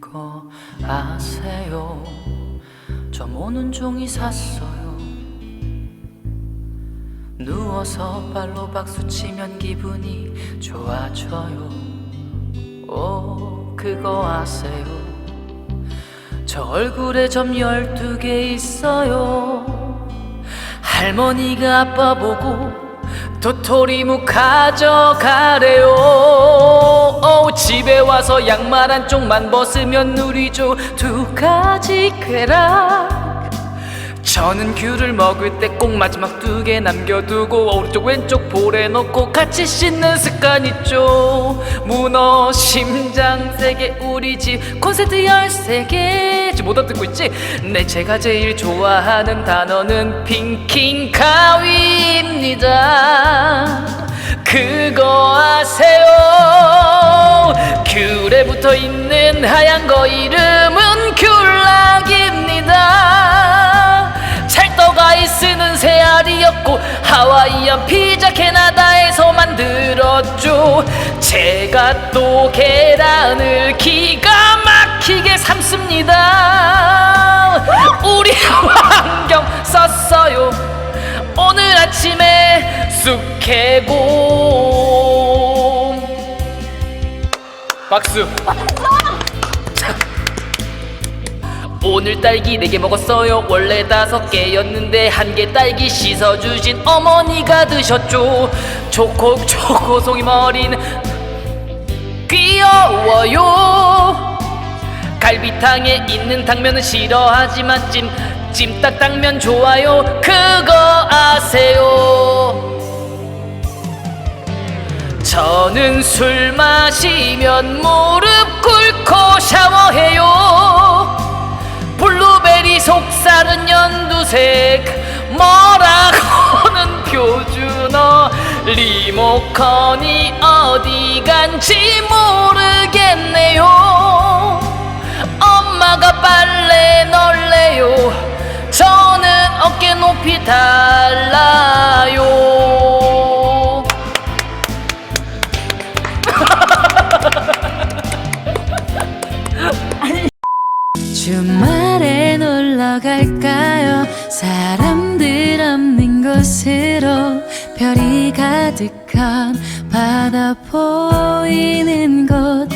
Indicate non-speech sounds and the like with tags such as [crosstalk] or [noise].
그거 아세요? 저 모는 종이 샀어요. 누워서 발로 박수 치면 기분이 좋아져요. 오, 그거 아세요? 저 얼굴에 점 열두 개 있어요. 할머니가 아빠 보고 도토리묵 가져가래요. 와서 양말 한 쪽만 벗으면 누리죠. 두 가지 쾌락. 저는 귤을 먹을 때 꼭 마지막 두 개 남겨두고 오른쪽 왼쪽 볼에 넣고 같이 씻는 습관 있죠 문어 심장 세개 우리 집 콘센트 열세 개 지금 못 알아듣고 있지? 네 제가 제일 좋아하는 단어는 핑킹 가위입니다 붙어 있는 하얀 거 이름은 귤락입니다. 찰떡아이 쓰는 새알이었고 하와이안 피자 캐나다에서 만들었죠. 제가 또 계란을 기가 막히게 삶습니다. 우리 [laughs] 환경 썼어요. 오늘 아침에 쑥해곰 박수. 오늘 딸기 4개 먹었어요. 원래 다섯 개였는데 한 개 딸기 씻어주신 어머니가 드셨죠. 초코 초코송이 머리는 귀여워요. 갈비탕에 있는 당면은 싫어하지만 찜 찜닭 당면 좋아요. 그거 아세요 저는 술 마시면 무릎 꿇고 샤워해요. 블루베리 속살은 연두색 뭐라고는 표준어. 리모컨이 어디 간지 모르겠네요. 엄마가 빨래 널래요. 저는 어깨 높이 달라 놀러 갈까요? 사람들 없는 곳으로 별이 가득한 바다 보이는 곳